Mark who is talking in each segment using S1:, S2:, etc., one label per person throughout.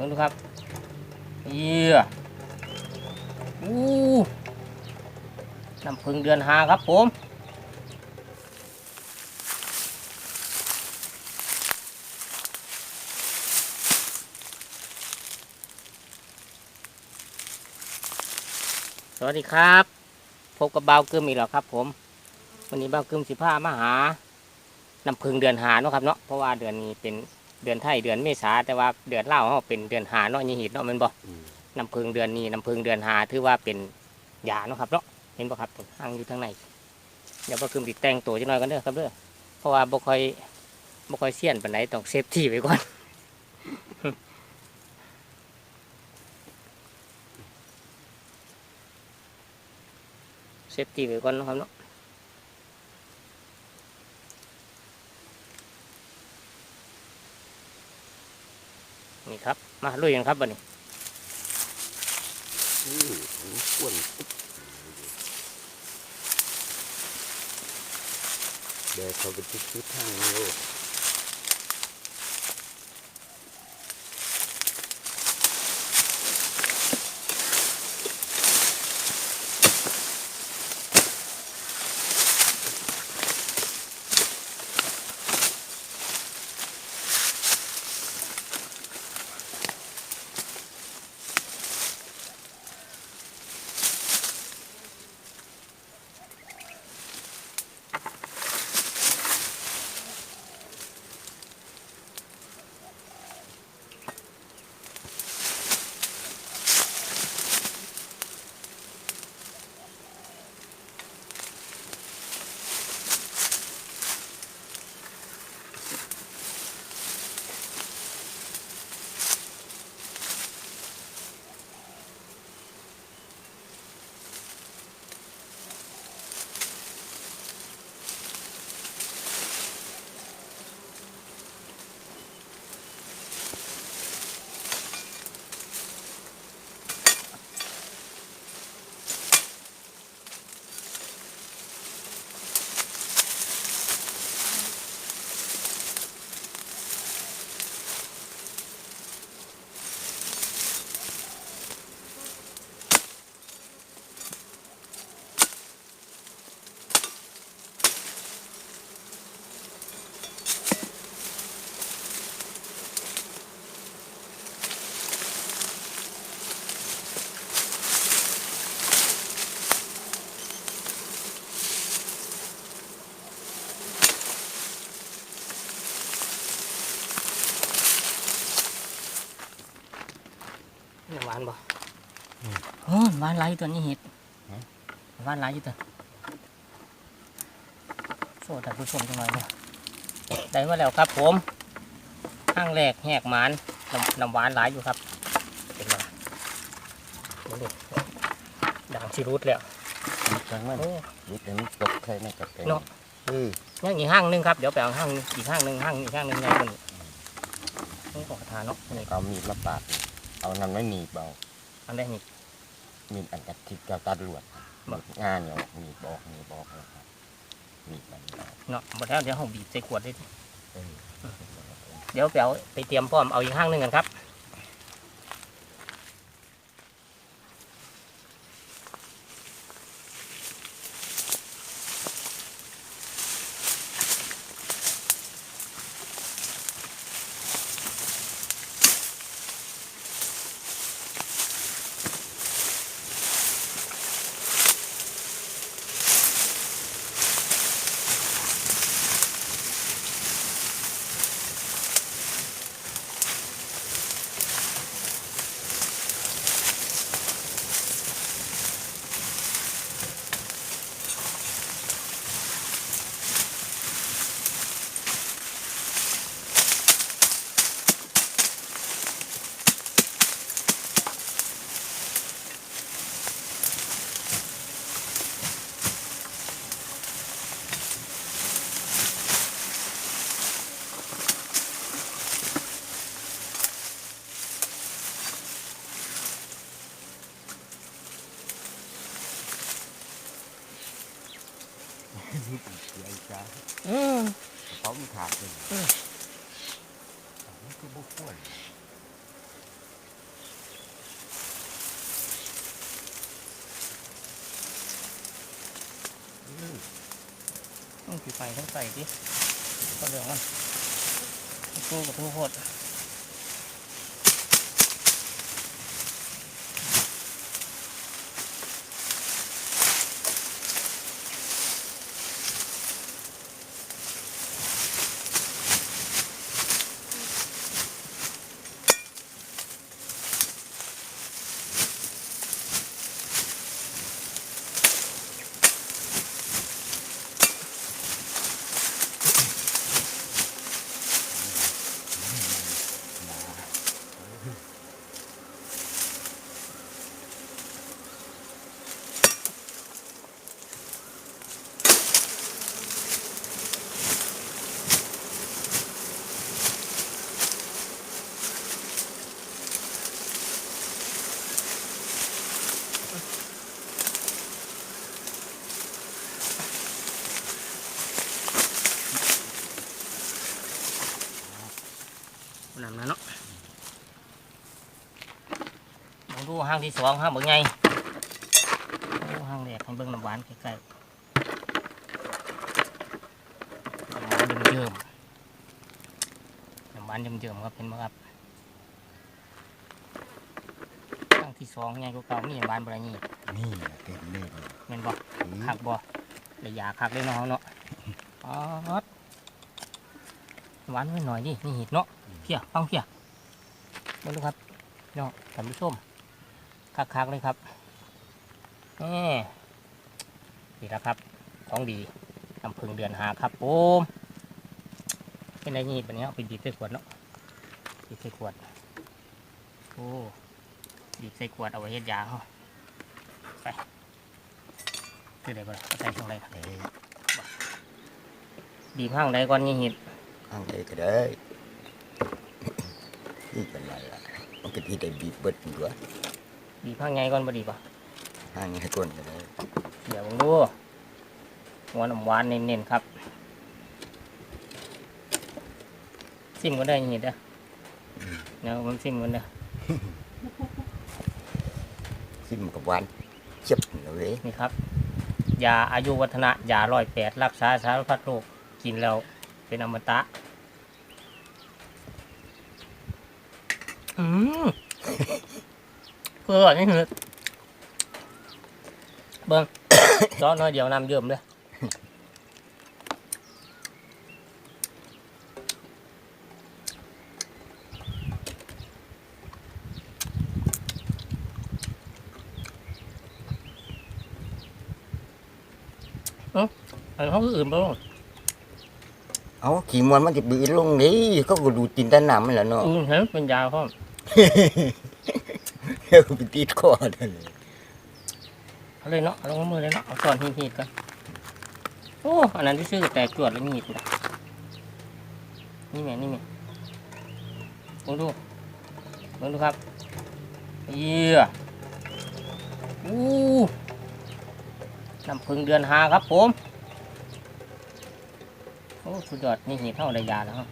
S1: มึงดูครับเยี่ยอู้น้ำพึ่งเดือนหาครับผมสวัสดีครับ พบกับเบาวกึมอีกแล้วครับ ผม วันนี้เบาวกึมสิผ้ามาหาน้ำพึ่งเดือนหาเนาะครับเนาะเพราะว่าเดือนนี้เป็น เดือนไทยเดือนเมษาแต่ว่าเดือนเล่าวเราเป็นเดือนหาเนาะยี่หิดเนาะแมันบอก
S2: อืม
S1: น้ำพึ่งเดือนนี้น้ำพึ่งเดือนหาถือว่าเป็นยาเนาะครับเนาะเห็นบ่ครับห้างอยู่ทางในเดี๋ยวเบาวกึมติดแต่งตัวจังหน่อยกันเด้อครับเด้อเพราะว่าบ่ค่อยบ่ค่อยเสียนปานไหนต้องเซฟที่ไว้ก่อนเซฟตี้ไว้ก่อนเนาะครับเนาะ นี่ครับ มาลุยกันครับบันนี้
S2: อ้วนเดี๋ยวเขาไปทิศทิศทางนี้โลด
S1: หวานบ่โอ้ยหวานหลายอยู่ตัวนี้เห็ดหวานหลายอยู่ตัวโซ่แต่านผู้ชมจังหน่อยเนาะได้มาแล้วครับผมห้างแรกแหกหมานน้ำน้ำหวานหลายอยู่ครับเป็นมาดูดิด่างชิรุดแล้ว
S2: มันจังมัน
S1: โอ้
S2: ยึดอันนี้ตกใครไม่กระเป็น
S1: เนาะ
S2: เออ
S1: ยังอีกห้างหนึงครับเดี๋ยวไปเอาห้างอีกห้างหนึงห้างอีกห้างหนึงไงมันนี่ขอกระทาเนาะนี่
S2: เอามีดมาปาด เอานั้นไม่หนีบเอา
S1: อันแรกนี่
S2: มีดอันกัดทิพเจ้าตัดลวด
S1: บ่
S2: งานเนี่ยมีดบอกมีดบอกนะครับมีดมันเอา
S1: เนาะหมดแล้วเดี๋ยวเราบีบใส่ขวดได้ที
S2: เออ
S1: เดี๋ยวไปเอาไปเตรียมพร้อมเอาอีกห้างหนึงกันครับ
S2: เสีอีกจ้า
S1: อืม
S2: เขามีขาดเลยนี่คือบุกวร
S1: ต้องผีไฟต้องใส่ดิก็เหลืองมันกู้กับทุกคน นะเนาะลองดูห้างที่สองห้างเบิ่งไงโอ้ห้างแรกให้เบิ่งน้ำหวานใกล้ๆน้ำหวานเยิ้มๆน้ำหวานเยิ้มๆครับเห็นไหมครับห้างที่สองไงก็เก่ามีน้ำหวานบรนี่
S2: นี่แหละเต็มเลยนี่
S1: แม่นบ่คักบ่เลยอยากคักเลยเนาะเนาะอ๋อหวานไว้หน่อยดินี่เห็ดเนาะ เพียฟังเพียมาดูครับพี่น้องท่านผู้ชมคักๆเลยครับนี่นี่แหละครับ ของดีน้ำพึ่งเดือนหาครับโอ้มเป็นไรนี่เป็นนี้เอาไปบีบใส่ขวดเนาะบีบใส่ขวดโอ้บีบใส่ขวดเอาไว้เฮ็ดยาเขาไปคือใดก่อนเอาใส่ช่วงไรครับ
S2: เอ้ย
S1: บีบข้างใดก่อนนี่เห็ด
S2: ข้างใดก็ได้ นี่เป็นไรล่ะมันก็ที่ได้บีบเบิดตัว
S1: บีบข้างไงก่อนบ่ดีป่ะ
S2: ห้างให้ก้นก็ได้
S1: เดี๋ยวผมดูหัวน้ำหวานเน้นๆครับซิมก็ได้อยังนี้เด้อเดี๋ยวผมซิมกันเด้อ
S2: ซิมกับหวานเจ็บเลย
S1: นี่ครับยาอายุวัฒนะยาร้อยแปดรักษาสารพัดโรคกินแล้วเป็นอมตะ อืม เพื่อนี่คือเบิ้งจ้อน้อยเดียวน้ำเยิ่มเลยอันเขาคืออื่นบ้าง
S2: เอาขี่มวนมันจะบีลงนี่เขาก็ดูจินตนามันแหละเนาะ
S1: อื่นเห็นเป็นยาเขา
S2: เฮ้ยไปติดคอนั่นเลย
S1: เอาเลยเนาะเอาลงมือเลยเนาะเอาซ่อนหีดๆกันโอ้อันนั้นที่ซื้อแตกจวดแล้วหีดนะนี่แม่นี่แม่ลองดูลองดูครับเยี่ยอู้น้ำพึ่งเดือนหาครับผมโอ้สุดยอดนี่หีดเท่าได้ยาแล้วครับ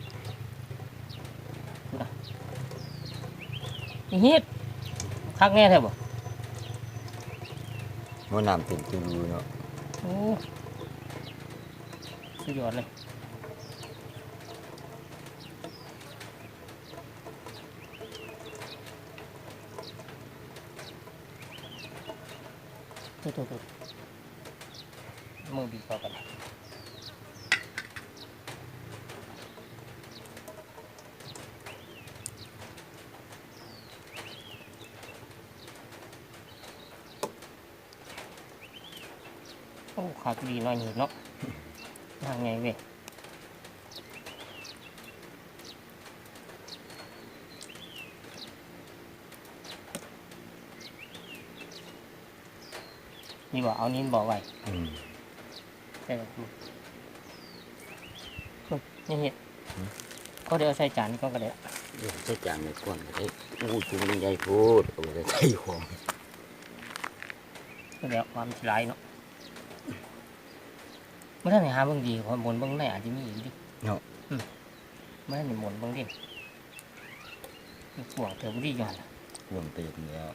S1: ดูนะนี่หีดคักแน่แท้บ่
S2: มันน้ำเต็มตูเนาะ
S1: โอ้สุดยอดเลยตัวตัวตัวมือบีบพอกัน โอ้ขาดดีหน่อยหนิเนาะว่าไงเว้ยนี่บอกเอานิ้นบอกไว้
S2: อืม
S1: ใช่ไหมนี่เห็ดก็เดี๋ยวใส่จานก็กระเดะ
S2: เดี๋ยวใช้จานในก้อนก็ได้อู้จุงมันใหญ่โพูดเอาไปใส่ของ
S1: ก็เดี๋ยวความสลายเนาะเมื่อท่านไหนหาเบิ่งดีความบนเบิ่งไหนอาจจะมีอีกดิอืมเมื่อท่านไหนหมุนเบิ่งดิมีห่วงเธอบ่ดีอยู่หั่นล่ะ
S2: รวมเต็มแล้ว